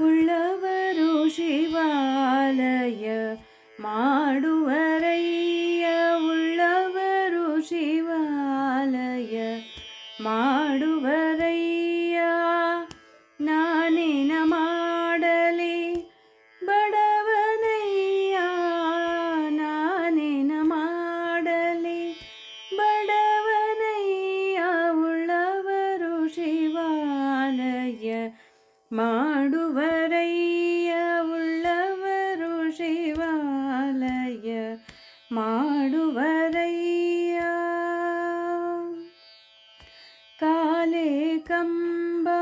ಉಳ್ಳವರು ಶಿವಾಲಯ ಮಾಡುವರಯ್ಯ ಉಳ್ಳವರು ಶಿವಾಲಯ ಮಾಡುವರಯ್ಯ மாடுவரைய உள்ளவரு சிவாலய மாடுவரைய காலே கம்பா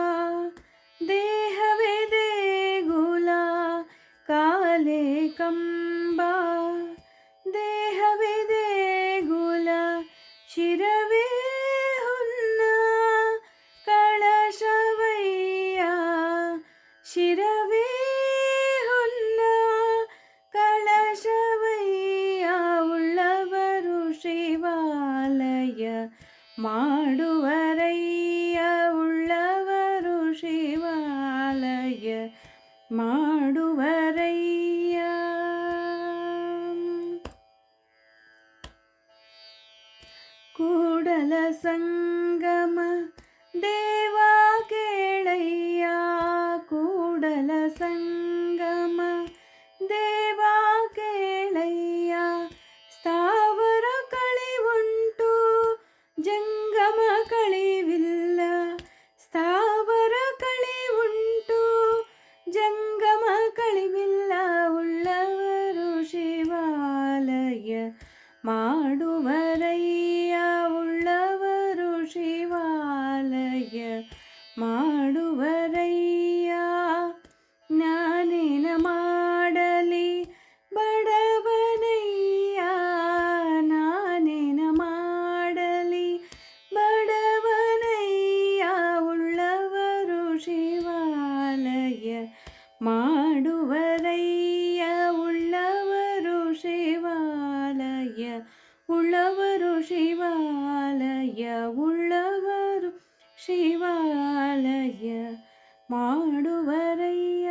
தேகவே தேகுலா காலே கம்பா தேகவே தேகுலா சிர ಶಿರವೇ ಹೊನ್ನ ಕಳಶವಯ್ಯ ಉಳ್ಳವರು ಶಿವಾಲಯ ಮಾಡುವರಯ್ಯ ಉಳ್ಳವರು ಶಿವಾಲಯ ಮಾಡುವರಯ್ಯ ಕೂಡಲ ಸಂಗಮ ದೇವ ಜಂಗಮ ಕಳಿವಿಲ್ಲ ಉಳ್ಳವರು ಶಿವಾಲಯ ಮಾಡುವರಯ್ಯ ಮಾಡುವರಯ್ಯ ಉಳ್ಳವರು ಶಿವಾಲಯ ಉಳ್ಳವರು ಶಿವಾಲಯ ಉಳ್ಳವರು ಶಿವಾಲಯ ಮಾಡುವರಯ್ಯ